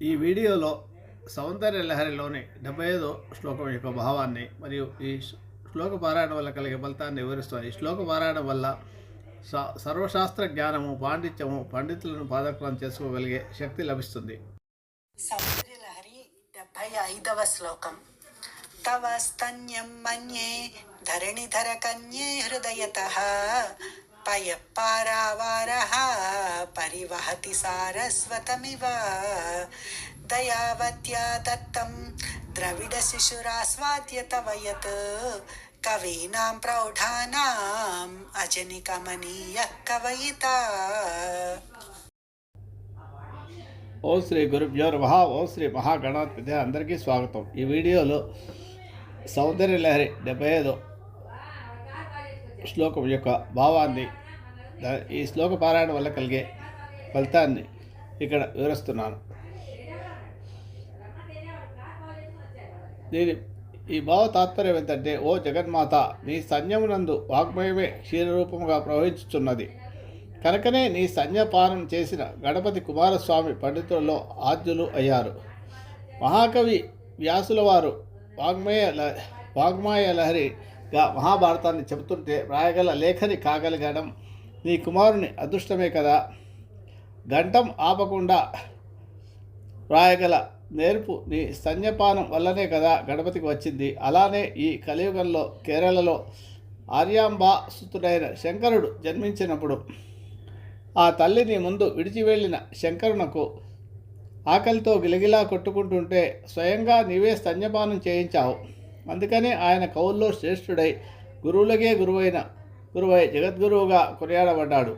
ఈ వీడియోలో సౌందర్య లహరిలోని డెబ్బై ఐదో శ్లోకం యొక్క భావాన్ని మరియు ఈ శ్లోక పారాయణం వల్ల కలిగే ఫలితాన్ని వివరిస్తాను ఈ శ్లోక పారాయణం వల్ల స- సర్వశాస్త్ర జ్ఞానము పాండిత్యము పండితులను పాదక్రమం చేసుకోగలిగే శక్తి లభిస్తుంది. సౌందర్యలహరి డెబ్భై ఐదవ శ్లోకం. తవ స్తన్యం మన్యే ధరణిధర కన్యే హృదయత పయ పారావారహ పరివహతి సారస్వతమివ. దయావత్యా దత్తం ద్రవిడ శిశురాస్వాద్య తవయత్. కవీనాం ప్రౌఢానాం అజని కమనీయ కవయితా. ఓం శ్రీ గురుభ్యో నమ ఓ శ్రీ మహాగణాధిపతి అందరికీ స్వాగతం. ఈ వీడియోలో సౌందర్య లహరి డెబ్బై ఐదు శ్లోకం యొక్క భావాన్ని ఈ శ్లోక పారాయణ వల్ల కలిగే ఫలితాన్ని ఇక్కడ వివరిస్తున్నాను. దీని ఈ భావ తాత్పర్యం ఏంటంటే ఓ జగన్మాత నీ సైన్యమునందు వాగ్మయమే క్షీరరూపముగా ప్రవహించుచున్నది. కనుకనే నీ సంజ్ఞపానం చేసిన గణపతి కుమారస్వామి పండితులలో ఆద్యులు అయ్యారు. మహాకవి వ్యాసుల వారు వాగ్మయ ల- వాగ్మయ లహరి మహాభారతాన్ని చెబుతుంటే రాయగల లేఖని కాగలిగడం నీ కుమారుని అదృష్టమే కదా. గంటం ఆపకుండా రాయగల నేర్పు నీ స్తన్యపానం వల్లనే కదా గణపతికి వచ్చింది. అలానే ఈ కలియుగంలో కేరళలో ఆర్యాంబా సుతుడైన శంకరుడు జన్మించినప్పుడు ఆ తల్లిని ముందు విడిచి వెళ్ళిన శంకరునకు ఆకలితో గిలగిలా కొట్టుకుంటుంటే స్వయంగా నీవే స్తన్యపానం చేయించావు. అందుకనే ఆయన కవుల్లో శ్రేష్ఠుడై గురువులకే గురువైన గురువై జగద్గురువుగా కొనియాడబడ్డాడు.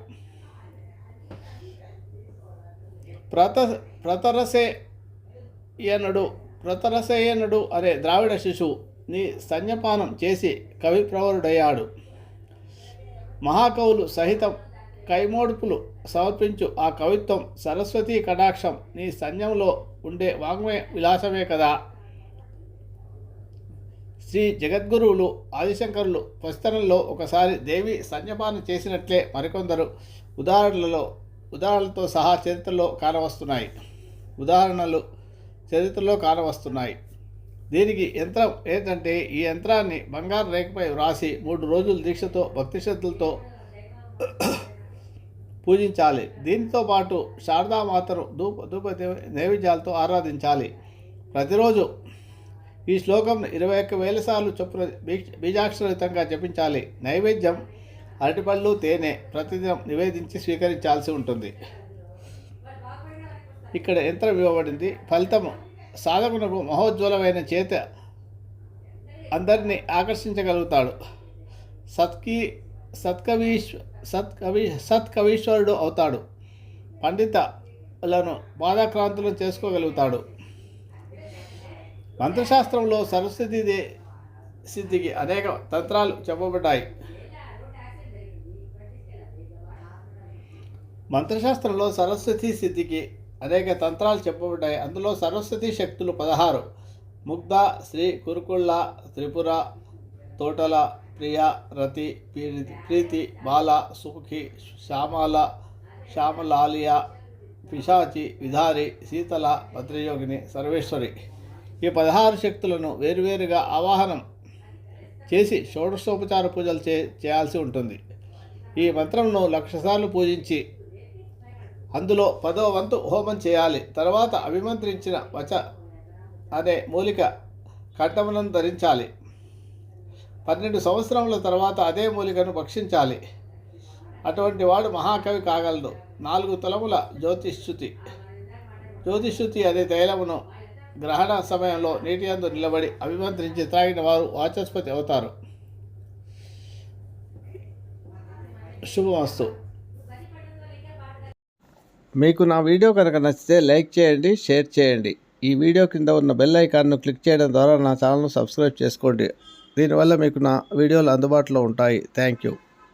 ప్రత ప్రతరసేయనుడు ప్రతరసేయనుడు అనే ద్రావిడ శిశువు నీ స్తన్యపానం చేసి కవి ప్రవరుడయ్యాడు. మహాకవులు సహితం కైమోడుపులు సమర్పించు ఆ కవిత్వం సరస్వతీ కటాక్షం నీ సైన్యంలో ఉండే వాంగ్మయ విలాసమే కదా. శ్రీ జగద్గురువులు ఆదిశంకరులు ప్రస్థానంలో ఒకసారి దేవి సంజపానం చేసినట్లే మరికొందరు ఉదాహరణలలో ఉదాహరణలతో సహా చరిత్రలో కానవస్తున్నాయి. ఉదాహరణలు చరిత్రలో కానవస్తున్నాయి. దీనికి యంత్రం ఏంటంటే ఈ యంత్రాన్ని బంగారు రేఖపై వ్రాసి మూడు రోజులు దీక్షతో భక్తి శ్రద్ధలతో పూజించాలి. దీంతో పాటు శారదామాతను ధూప ధూప నైవేద్యాలతో ఆరాధించాలి. ప్రతిరోజు ఈ శ్లోకం ఇరవై ఒక్క వేల సార్లు చొప్పున బీజ- జపించాలి. నైవేద్యం అరటిపళ్ళు తేనె ప్రతిదినం నివేదించి స్వీకరించాల్సి ఉంటుంది. ఇక్కడ యంత్రం ఇవ్వబడింది. ఫలితము సాధకునకు మహోజ్వలమైన చేత అందరినీ ఆకర్షించగలుగుతాడు. సత్కి సత్కవీశ్వ సత్కవి సత్కవీశ్వరుడు అవుతాడు. పండితలను బాధాక్రాంతులను చేసుకోగలుగుతాడు. మంత్రశాస్త్రంలో సరస్వతి దే సిద్ధికి అనేక తంత్రాలు చెప్పబడ్డాయి. మంత్రశాస్త్రంలో సరస్వతి సిద్ధికి అనేక తంత్రాలు చెప్పబడ్డాయి. అందులో సరస్వతి శక్తులు పదహారు. ముగ్ధ శ్రీ కురుకుళ్ళ త్రిపుర తోటల ప్రియ రతి ప్రీతి ప్రీతి బాల సుఖి శ్యామల శ్యామలాలియ పిశాచి విధారి శీతల భద్రయోగిని సర్వేశ్వరి. ఈ పదహారు శక్తులను వేరువేరుగా ఆవాహనం చేసి షోడశోపచార పూజలు చే చేయాల్సి ఉంటుంది. ఈ మంత్రంను లక్షసార్లు పూజించి అందులో పదో వంతు హోమం చేయాలి. తర్వాత అభిమంత్రించిన వచ అనే మూలిక కంఠమనం ధరించాలి. పన్నెండు సంవత్సరముల తర్వాత అదే మూలికను భక్షించాలి. అటువంటి వాడు మహాకవి కాగలడు. నాలుగు తలముల జ్యోతిష్యుతి. జ్యోతిష్యుతి అనే తైలమును గ్రహణ సమయంలో నీటి అందు నిలబడి అభిమంత్రించి త్రాగిన వారు వాచస్పతి అవుతారు. శుభమస్తు. మీకు నా వీడియో కనుక నచ్చితే లైక్ చేయండి షేర్ చేయండి. ఈ వీడియో కింద ఉన్న బెల్ ఐకాన్ను క్లిక్ చేయడం ద్వారా నా ఛానల్ను సబ్స్క్రైబ్ చేసుకోండి. దీనివల్ల మీకు నా వీడియోలు అందుబాటులో ఉంటాయి. Thank you.